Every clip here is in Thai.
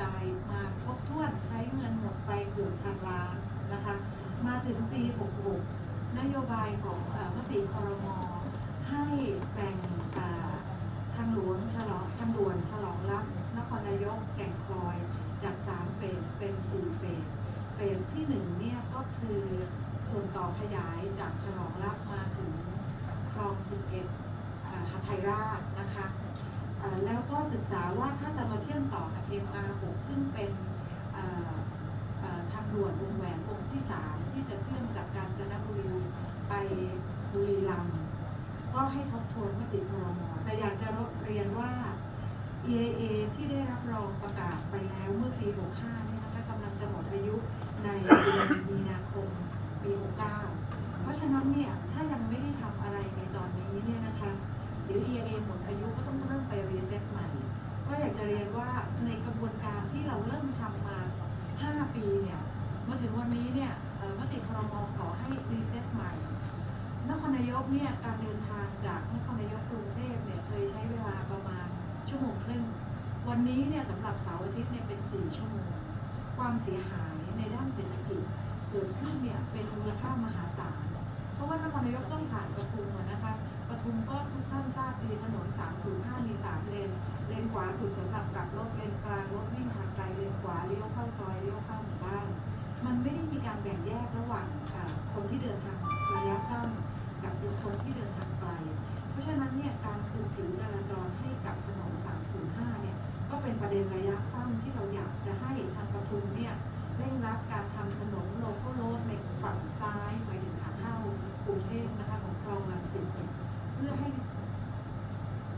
จ่ายมาครบถ้วนใช้เงินหมดไปเกือบพันล้านนะคะ มาถึงปี 66 นโยบายของอมติคอรมอให้แบ่งทางหลวงฉลองทางด่วนฉลองรัฐนครนายกแก่งคอยจาก 3 เฟสเป็น 4 เฟส เฟสที่1เนี่ยก็คือส่วนต่อขยายจากฉลองรัฐมาถึงคลอง 11อ่าหทัยราชนะคะ แล้วก็ศึกษาว่าถ้าจะมาเชื่อมต่อกับ MR6 ซึ่งเป็นเอ่อเอ่อทางด่วนวงแหวนวงที่ 3 ที่จะเชื่อมจากกาญจนบุรีไปบุรีรัมย์ก็ให้ทบทวนมติครมแต่อยากจะเรียนว่า EAA ที่ได้รับรองประกาศไปแล้วเมื่อปี 65เนี่ยนะคะกำลังจะหมดอายุในเดือนมีนาคมปี 69 เพราะฉะนั้นเนี่ย ถ้ายังไม่ได้ทำอะไรในตอนนี้เนี่ยนะคะ เดี๋ยว EAA หมดอายุก็ต้องเริ่มไปรีเซ็ตใหม่ ก็อยากจะเรียนว่าในกระบวนการที่เราเริ่มทำมา 5 ปีเนี่ยมาถึงวันนี้เนี่ยเอ่อมติครมขอให้รีเซ็ตใหม่ นครนายก เนี่ยการเดินทางจากนครนายกกรุงเทพเนี่ยเคยใช้เวลาประมาณชั่วโมงครึ่ง วันนี้เนี่ยสำหรับเสาร์อาทิตย์เนี่ยเป็น 4 ชั่วโมง ความเสียหายในด้านเศรษฐกิจเกิดขึ้นเนี่ยเป็นมูลค่ามหาศาล เพราะว่านครนายกต้องผ่านปทุมนะคะปทุมก็ทุกท่านทราบดีถนน 305 มี 3 เลน เลนขวาสุดสำหรับกลับรถเลนกลางรถวิ่งทางไกลเลนขวาเลี้ยวเข้าซอยเลี้ยวเข้าหมู่บ้าน บคนที่เดินทางไกล เพราะฉะนั้นเนี่ยการคืนผิวจราจรให้กับถนน 305 เนี่ยก็เป็นประเด็นระยะสั้นที่เราอยากจะให้ทางปทุมเนี่ยเร่งรัดการทำถนนโลโก้โรดในฝั่งซ้ายไปถึงขาเข้ากรุงเทพนะคะของคลองลังสิตเพื่อให้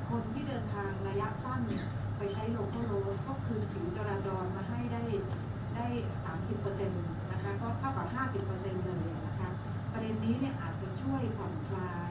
คนที่เดินทางระยะสั้นเนี่ยไปใช้โลโก้โรดก็คืนผิวจราจรมาให้ได้ได้ 30%นะคะก็เท่ากับ 50%เลยนะคะประเด็นนี้เนี่ยอาจ วยผ่อนคลาย